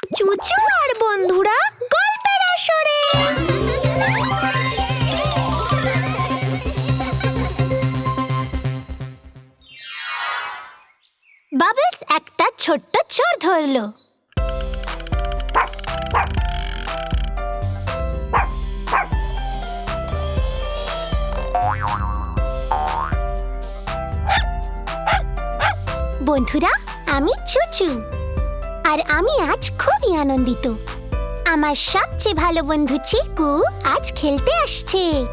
চুচু আর বন্ধুরা গল্পের আসরে। বাবলস একটা ছোট্ট চোর ধরলো। বন্ধুরা আমি চুচু। আর আমি আজ খুবই আনন্দিত। আমার সবচেয়ে ভালো বন্ধু চিকু আজ খেলতে আসছে।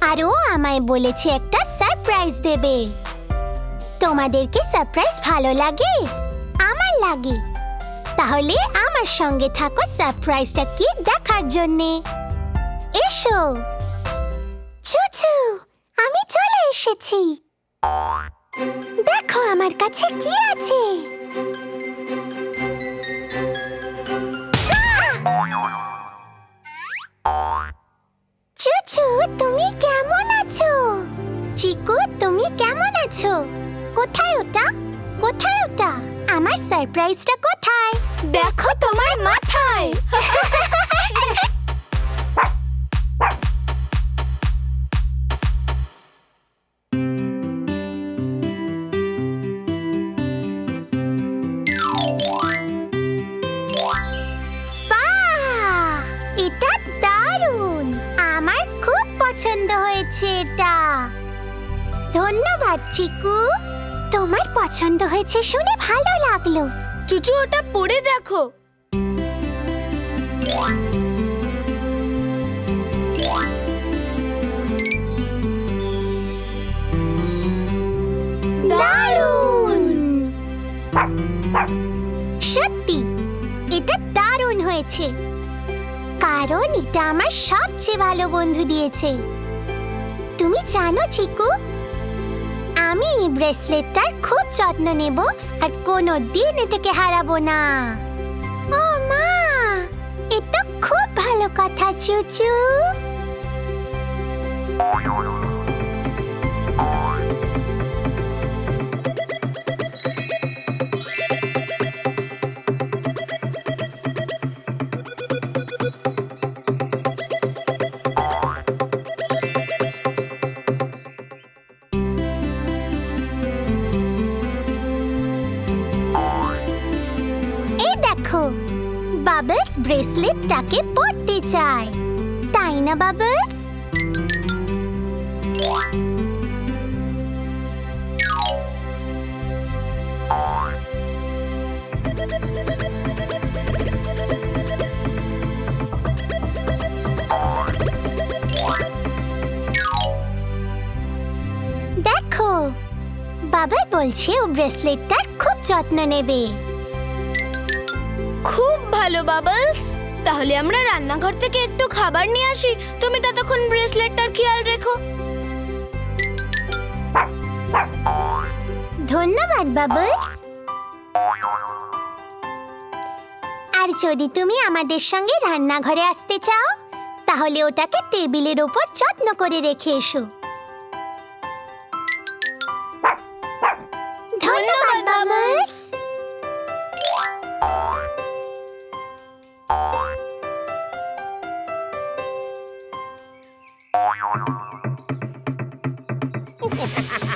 আর ও আমায় বলেছে একটা সারপ্রাইজ দেবে। তোমাদেরকে সারপ্রাইজ ভালো লাগে, আমার লাগে। তাহলে আমার সঙ্গে থাকো সারপ্রাইজটা কি দেখার জন্যে। এসো। চুচু, আমি চলে এসেছি। দেখো আমার কাছে কি আছে। চুচু তুমি কেমন আছো? চিকু, তুমি কেমন আছো? কোথায় ওটা? কোথায় ওটা? আমার সারপ্রাইজটা কোথায়? দেখো তোমার মাথায়। হয়েছে এটা। ধন্যবাদ চিকু। তোমার পছন্দ হয়েছে শুনে ভালো লাগল। চুচু ওটা পড়ে দেখো। দারুণ! সত্যি এটা দারুণ হয়েছে। কারণ এটা আমার সবচেয়ে ভালো বন্ধু দিয়েছে। তুমি জানো, চিকু? আমি এই ব্রেসলেটটার খুব যত্ন নেব আর কোনো দিন এটাকে হারাবো না। ও মা এটা খুব ভালো কথা, চুচু। বাবলস ব্রেসলেটটাকে পরতে চায়। তাই না বাবলস দেখো বাবা বলছে ও ব্রেসলেটটার খুব যত্ন নেবে। খুব ভালো, বাবলস। তাহলে আমরা রান্নাঘর থেকে একটু খাবার নিয়ে আসি। তুমি ততক্ষণ ব্রেসলেটটার খেয়াল রেখো। ধন্যবাদ, বাবলস। আর যদি তুমি আমাদের সঙ্গে রান্নাঘরে আসতে চাও, তাহলে ওটাকে টেবিলের ওপর যত্ন করে রেখে এসো। ha ha ha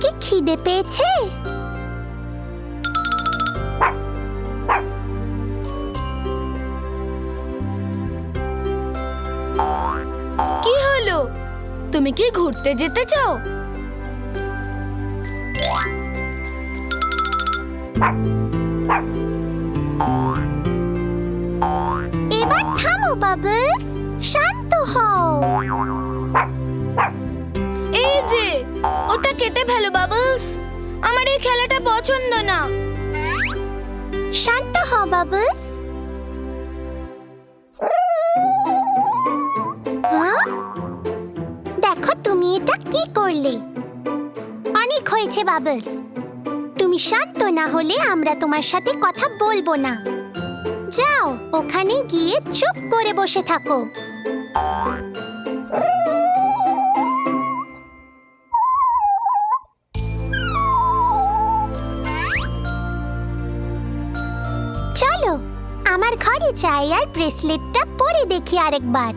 কি খিদে পেয়েছে? কি হলো? তুমি কি ঘুরতে যেতে চাও? এবার থামো বাবলস। শান্ত হও। আমার এই খেলাটা পছন্দ না। শান্ত হ, বাবলস। হ্যাঁ? দেখো তুমি এটা কি করলে। অনেক হয়েছে, বাবলস। তুমি শান্ত না হলে আমরা তোমার সাথে কথা বলব না। যাও, ওখানে গিয়ে চুপ করে বসে থাকো। চলো, আমার ঘরে যাই আর ব্রেসলেটটা পরে দেখি আরেকবার।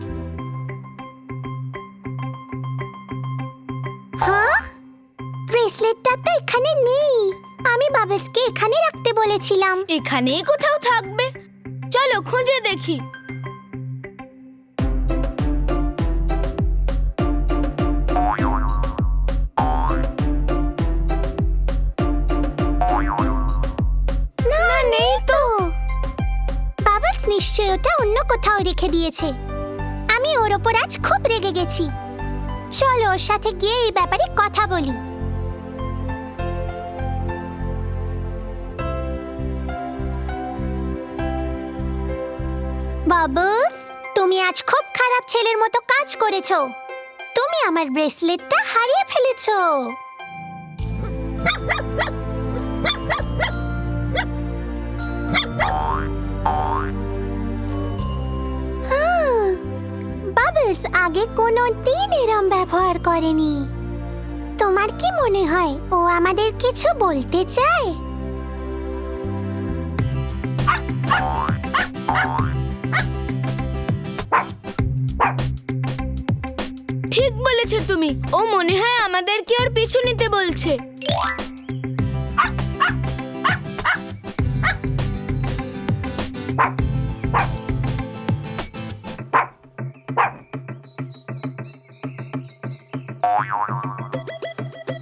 হ্যাঁ? ব্রেসলেটটা তো এখানে নেই। আমি বাবলসকে এখানে রাখতে বলেছিলাম। এখানেই কোথাও থাকবে। চলো, খুঁজে দেখি। বাবলস নিশ্চয় ওটা অন্য কোথাও রেখে দিয়েছে। আমি ওর ওপর আজ খুব রেগে গেছি। চলো ওর সাথে গিয়ে এই ব্যাপারে কথা বলি। বাবলস, তুমি আজ খুব খারাপ ছেলের মতো কাজ করেছ। তুমি আমার ব্রেসলেটটা হারিয়ে ফেলেছো। বাবলস আগে কোনো দিন এরম ব্যবহার করেনি। তোমার কি মনে হয় ও আমাদের কিছু বলতে চায়? ঠিক বলেছ তুমি। ও মনে হয় আমাদের কি ওর পিছু নিতে বলছে।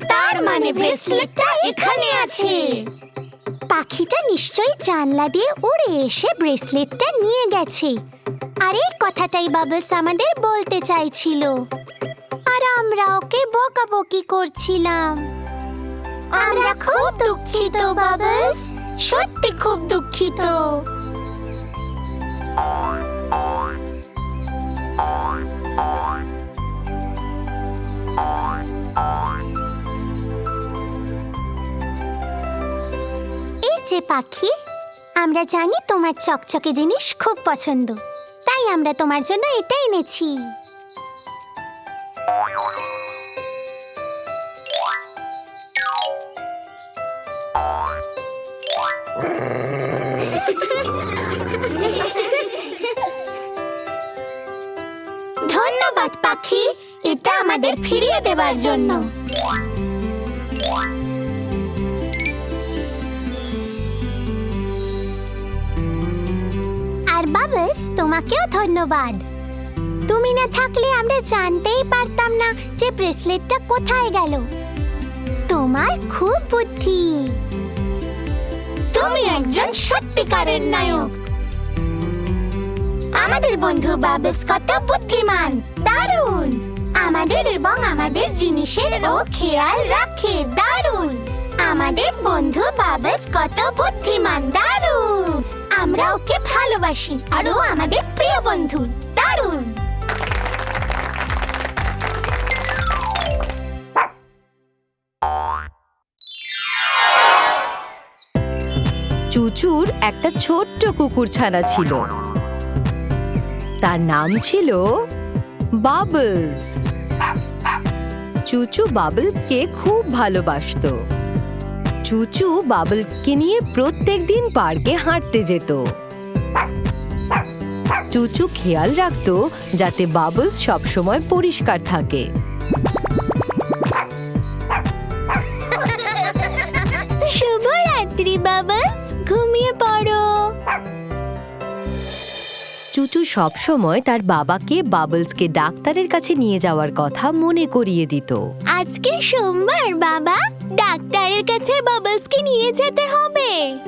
তার মানে ব্রেসলেটটা এখানে আছে। পাখিটা নিশ্চয়ই জানলা দিয়ে উড়ে এসে ব্রেসলেটটা নিয়ে গেছে। আর এই কথাটাই বাবলস আমাদের বলতে চাইছিল। আর আমরা ওকে বকাবকি করছিলাম। আমরা খুব দুঃখিত, বাবলস। সত্যি খুব দুঃখিত। এই যে পাখি, আমরা জানি তোমার চকচকে জিনিস খুব পছন্দ। তাই আমরা তোমার জন্য এটা এনেছি। ধন্যবাদ, পাখি। এটা আমাদের ফিরিয়ে দেবার জন্য। আর বাবলস, তোমাকেও ধন্যবাদ। তুমি না থাকলে আমরা জানতেই পারতাম না যে ব্রেসলেটটা কোথায় গেল। তোমার খুব বুদ্ধি। তুমি একজন সত্যিকারের নায়ক। আমাদের বন্ধু বাবলস কত বুদ্ধিমান। দারুণ! আমাদের এবং আমাদের জিনিসের ও খেয়াল রাখে। দারুণ! আমাদের বন্ধু বাবলস কত বুদ্ধিমান, দারুণ! আমরা ওকে ভালোবাসি আর ও আমাদের প্রিয় বন্ধু, দারুণ! চুচুর একটা ছোট্ট কুকুর ছানা ছিল। তার নাম ছিল বাবলস। চুচু বাবলসকে খুব ভালোবাসত। চুচু বাবলসকে নিয়ে প্রত্যেক দিন পার্কে হাঁটতে যেত। চুচু খেয়াল রাখতো যাতে বাবলস সবসময় পরিষ্কার থাকে। চুচু সবসময় তার বাবাকে বাবলসকে ডাক্তারের কাছে নিয়ে যাওয়ার কথা মনে করিয়ে দিত। আজকে সোমবার বাবা। ডাক্তারের কাছে বাবলসকে নিয়ে যেতে হবে।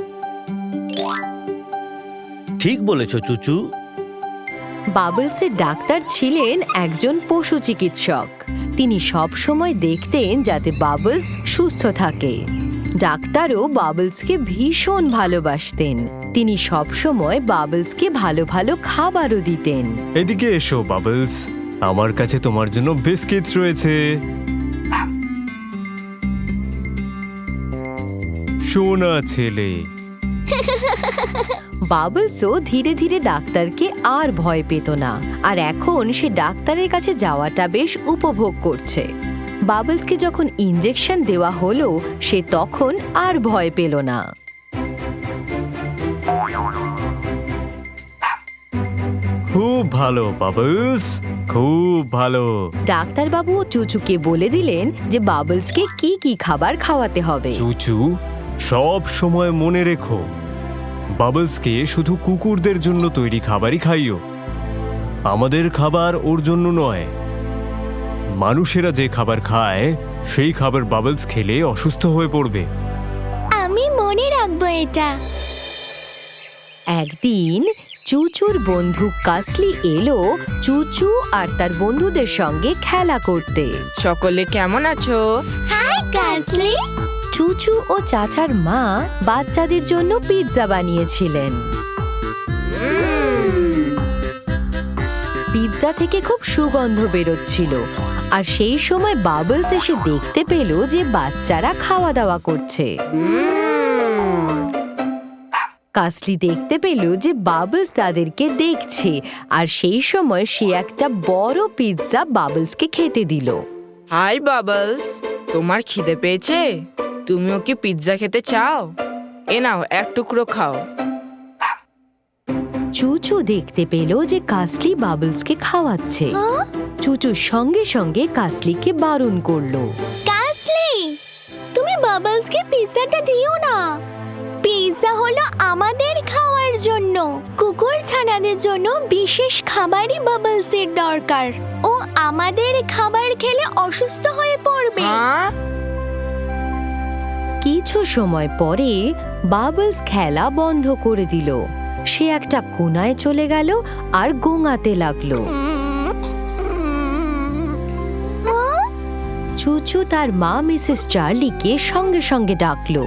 ঠিক বলেছ চুচু। বাবলসের ডাক্তার ছিলেন একজন পশু চিকিৎসক। তিনি সব সময় দেখতেন যাতে বাবলস সুস্থ থাকে। ডাক্তারও বাবলসকে ভীষণ ভালোবাসতেন। তিনি সব সময় বাবলসকে ভালো ভালো খাবারও দিতেন। এদিকে এসো বাবলস। আমার কাছে তোমার জন্য বিস্কিটস রয়েছে। সোনা ছেলে। বাবলসও ধীরে ধীরে ডাক্তারকে আর ভয় পেত না। আর এখন সে ডাক্তারের কাছে যাওয়াটা বেশ উপভোগ করছে। বাবলসকে যখন ইঞ্জেকশন দেওয়া হলো সে তখন আর ভয় পেল না। খুব ভালো বাবলস। খুব ভালো। ডাক্তারবাবু চুচুকে বলে দিলেন যে বাবলসকে কি কি খাবার খাওয়াতে হবে। চুচু সব সময় মনে রেখো বাবলসকে শুধু কুকুরদের জন্য তৈরি খাবারই খাইও। আমাদের খাবার ওর জন্য নয়। মানুষেরা যে খাবার খায় সেই খাবার বাবলস খেলে অসুস্থ হয়ে পড়বে। আমি মনে রাখব এটা। একদিন চুচুর বন্ধু কাসলি এলো চুচু আর তার বন্ধুদের সঙ্গে খেলা করতে। সকলে কেমন আছো? হাই কাসলি। চুচু ও চাচার মা বাচ্চাদের জন্য পিৎজা বানিয়েছিলেন। পিৎজা থেকে খুব সুগন্ধ বেরোচ্ছিল আর সেই সময় বাবলস এসে দেখতে পেল যে বাচ্চারা খাওয়া দাওয়া করছে। কাসলি দেখতে পেল যে বাবলস তাদেরকে দেখছে আর সেই সময় সে একটা বড় পিৎজা বাবলসকে খেতে দিল। হাই বাবলস তোমার খিদে পেয়েছে? তুমিও কি পিৎজা খেতে চাও? এ নাও এক টুকরো খাও। চুচু দেখতে পেল যে কাসলি বাবলসকে খাওয়াচ্ছে। চুচু সঙ্গে সঙ্গে কাসলিকে বারণ করল। কাসলি তুমি বাবলসকে পিৎজাটা দিও না। পিৎজা হলো আমাদের খাওয়ার জন্য। কুকুর ছানাদের জন্য বিশেষ খাবারই বাবলসের দরকার। ও আমাদের খাবার খেলে অসুস্থ হয়ে পড়বে। হ্যাঁ? কিছু সময় পরে বাবলস খেলা বন্ধ করে দিল। সে একটা কোনায় চলে গেল আর গোঙাতে লাগল। চুচু তার মা মিসেস চার্লিকে সঙ্গে সঙ্গে ডাকলো।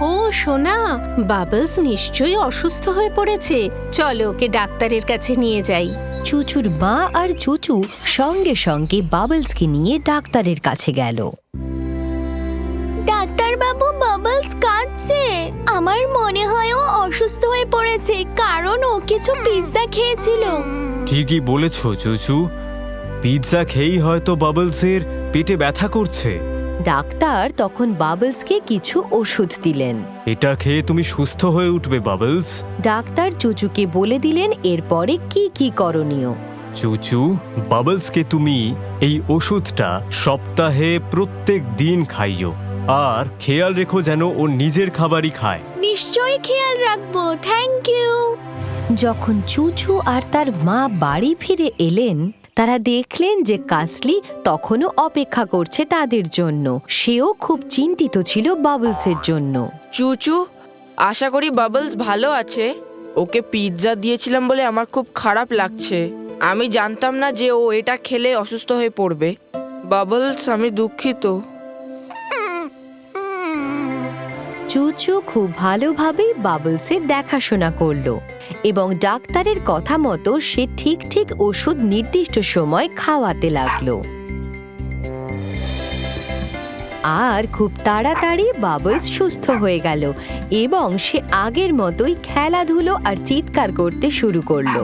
ও সোনা বাবলস নিশ্চয়ই অসুস্থ হয়ে পড়েছে। চলো ওকে ডাক্তারের কাছে নিয়ে যাই। চুচুর মা আর চুচু সঙ্গে সঙ্গে বাবলসকে নিয়ে ডাক্তারের কাছে গেল। ডাক্তার বাবু বাবলস কাঁদছে। আমার মনে হয় ও অসুস্থ হয়ে পড়েছে কারণ ও কিছু পিৎজা খেয়েছিল। ঠিকই বলেছ চুচু। পিৎজা খেয়েই হয়তো বাবলসের পেটে ব্যথা করছে। ডাক্তার তখন বাবলসকে কিছু ওষুধ দিলেন। এটা খেয়ে তুমি সুস্থ হয়ে উঠবে বাবলস। ডাক্তার চুচুকে বলে দিলেন এরপরে কি কি করণীয়? চুচু বাবলসকে তুমি এই ওষুধটা সপ্তাহে প্রত্যেক দিন খাইও আর খেয়াল রেখো যেন ও নিজের খাবারই খায়। নিশ্চয়ই খেয়াল রাখব থ্যাংক ইউ। যখন চুচু আর তার মা বাড়ি ফিরে এলেন তারা দেখলেন যে কাসলি তখনও অপেক্ষা করছে তাদের জন্য। সেও খুব চিন্তিত ছিল বাবলসের জন্য। চুচু, আশা করি বাবলস ভালো আছে। ওকে পিৎজা দিয়েছিলাম বলে আমার খুব খারাপ লাগছে। আমি জানতাম না যে ও এটা খেলে অসুস্থ হয়ে পড়বে। বাবলস, আমি দুঃখিত। চুচু খুব ভালোভাবেই বাবলসের দেখাশোনা করল এবং ডাক্তারের কথা মতো সে ঠিক ঠিক ওষুধ নির্দিষ্ট সময় খাওয়াতে লাগল। আর খুব তাড়াতাড়ি বাবলস সুস্থ হয়ে গেল এবং সে আগের মতোই খেলাধুলো আর চিৎকার করতে শুরু করল।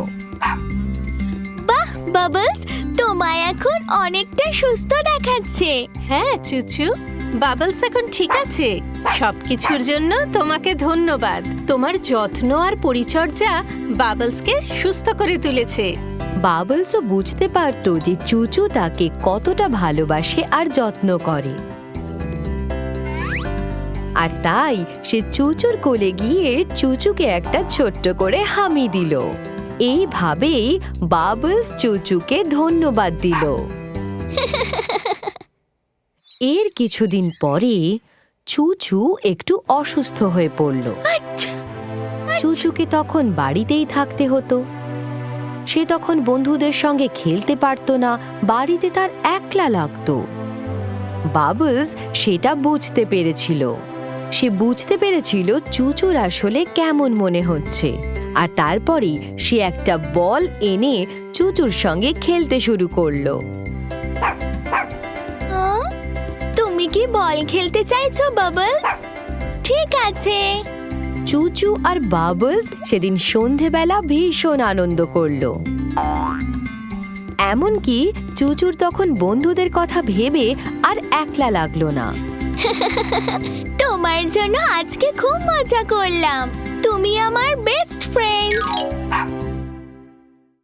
বাহ বাবলস তোমায় এখন অনেকটা সুস্থ দেখাচ্ছে। হ্যাঁ চুচু। বাবলস এখন ঠিক আছে। সবকিছুর জন্য তোমাকে ধন্যবাদ। তোমার যত্ন আর পরিচর্যা বাবলসকে সুস্থ করে তুলেছে। বাবলসও বুঝতে পারতো যে চুচু তাকে কতটা ভালোবাসে আর যত্ন করে। আর তাই সে চুচুর কোলে গিয়ে চুচুকে একটা ছোট্ট করে হামি দিল। এইভাবেই বাবলস চুচুকে ধন্যবাদ দিল। এর কিছুদিন পরে চুচু একটু অসুস্থ হয়ে পড়ল। চুচুকে তখন বাড়িতেই থাকতে হতো। সে তখন বন্ধুদের সঙ্গে খেলতে পারতো না, বাড়িতে তার একলা লাগতো। বাবলস সেটা বুঝতে পেরেছিল। সে বুঝতে পেরেছিল চুচুর আসলে কেমন মনে হচ্ছে। আর তারপরেই সে একটা বল এনে চুচুর সঙ্গে খেলতে শুরু করল। কি বল খেলতে চাইছো, বাবলস? ঠিক আছে। চুচু আর বাবলস সেদিন সন্ধেবেলা ভীষণ আনন্দ করল। এমনকি চুচুর তখন বন্ধুদের কথা ভেবে আর একলা লাগল না। তোমার জন্য আজকে খুব মজা করলাম। তুমি আমার বেস্ট ফ্রেন্ড